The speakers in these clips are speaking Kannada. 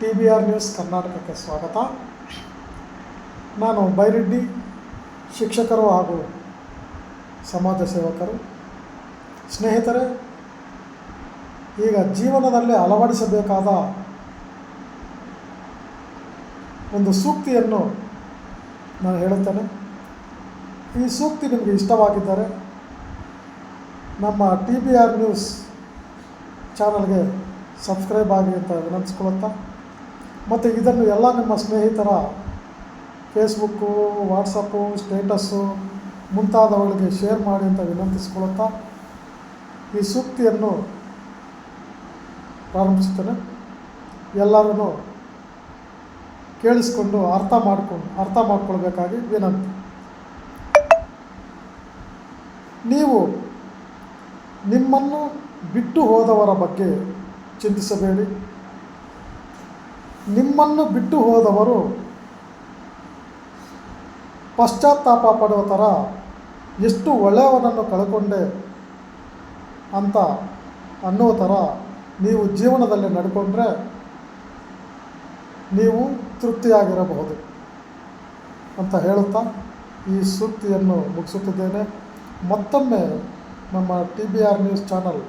ಟಿ ಬಿ ಆರ್ ನ್ಯೂಸ್ ಕರ್ನಾಟಕಕ್ಕೆ ಸ್ವಾಗತ. ನಾನು ಬೈರೆಡ್ಡಿ ಶಿಕ್ಷಕರು ಹಾಗೂ ಸಮಾಜ ಸೇವಕರು. ಸ್ನೇಹಿತರೆ, ಈಗ ಜೀವನದಲ್ಲಿ ಅಳವಡಿಸಬೇಕಾದ ಒಂದು ಸೂಕ್ತಿಯನ್ನು ನಾನು ಹೇಳುತ್ತೇನೆ. ಈ ಸೂಕ್ತಿ ನಿಮಗೆ ಇಷ್ಟವಾಗಿದ್ದರೆ ನಮ್ಮ ಟಿ ಬಿ ಆರ್ ನ್ಯೂಸ್ ಚಾನಲ್ಗೆ ಸಬ್ಸ್ಕ್ರೈಬ್ ಆಗಿ ಅಂತ ವಿನಂತಿಸ್ಕೊಳುತ್ತಾ ಮತ್ತು ಇದನ್ನು ಎಲ್ಲ ನಿಮ್ಮ ಸ್ನೇಹಿತರ ಫೇಸ್ಬುಕ್ಕು ವಾಟ್ಸಪ್ಪು ಸ್ಟೇಟಸ್ಸು ಮುಂತಾದವುಗಳಿಗೆ ಶೇರ್ ಮಾಡಿ ಅಂತ ವಿನಂತಿಸಿಕೊಳ್ಳುತ್ತಾ ಈ ಸೂಕ್ತಿಯನ್ನು ಪ್ರಾರಂಭಿಸ್ತೇನೆ ಎಲ್ಲರೂ ಕೇಳಿಸ್ಕೊಂಡು ಅರ್ಥ ಮಾಡಿಕೊಂಡು, ಅರ್ಥ ಮಾಡ್ಕೊಳ್ಬೇಕಾಗಿ ವಿನಂತಿ. ನೀವು ನಿಮ್ಮನ್ನು ಬಿಟ್ಟು ಹೋದವರ ಬಗ್ಗೆ ಚಿಂತಿಸಬೇಡಿ. ನಿಮ್ಮನ್ನು ಬಿಟ್ಟು ಹೋದವರು ಪಶ್ಚಾತ್ತಾಪ ಪಡುವ ಥರ ಎಷ್ಟು ಒಳ್ಳೆಯವನನ್ನು ಕಳ್ಕೊಂಡೆ ಅಂತ ಅನ್ನೋ ಥರ ನೀವು ಜೀವನದಲ್ಲಿ ನಡ್ಕೊಂಡ್ರೆ ನೀವು ತೃಪ್ತಿಯಾಗಿರಬಹುದು ಅಂತ ಹೇಳುತ್ತಾ ಈ ಸೂಕ್ತಿಯನ್ನು ಮುಗಿಸುತ್ತಿದ್ದೇನೆ. ಮತ್ತೊಮ್ಮೆ ನಮ್ಮ T B R news channel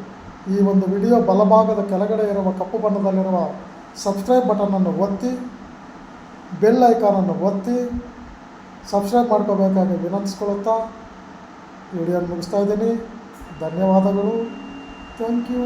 ಈ ಒಂದು ವಿಡಿಯೋ ಬಲಭಾಗದ ಕೆಳಗಡೆ ಇರುವ ಕಪ್ಪು ಬಣ್ಣದಲ್ಲಿರುವ ಸಬ್ಸ್ಕ್ರೈಬ್ ಬಟನನ್ನು ಒತ್ತಿ ಬೆಲ್ ಐಕಾನನ್ನು ಒತ್ತಿ ಸಬ್ಸ್ಕ್ರೈಬ್ ಮಾಡ್ಕೋಬೇಕಾಗಿ ವಿನಂತಿಸ್ಕೊಳ್ಳುತ್ತಾ ವಿಡಿಯೋ ಮುಗಿಸ್ತಾ ಇದ್ದೀನಿ. ಧನ್ಯವಾದಗಳು. Thank you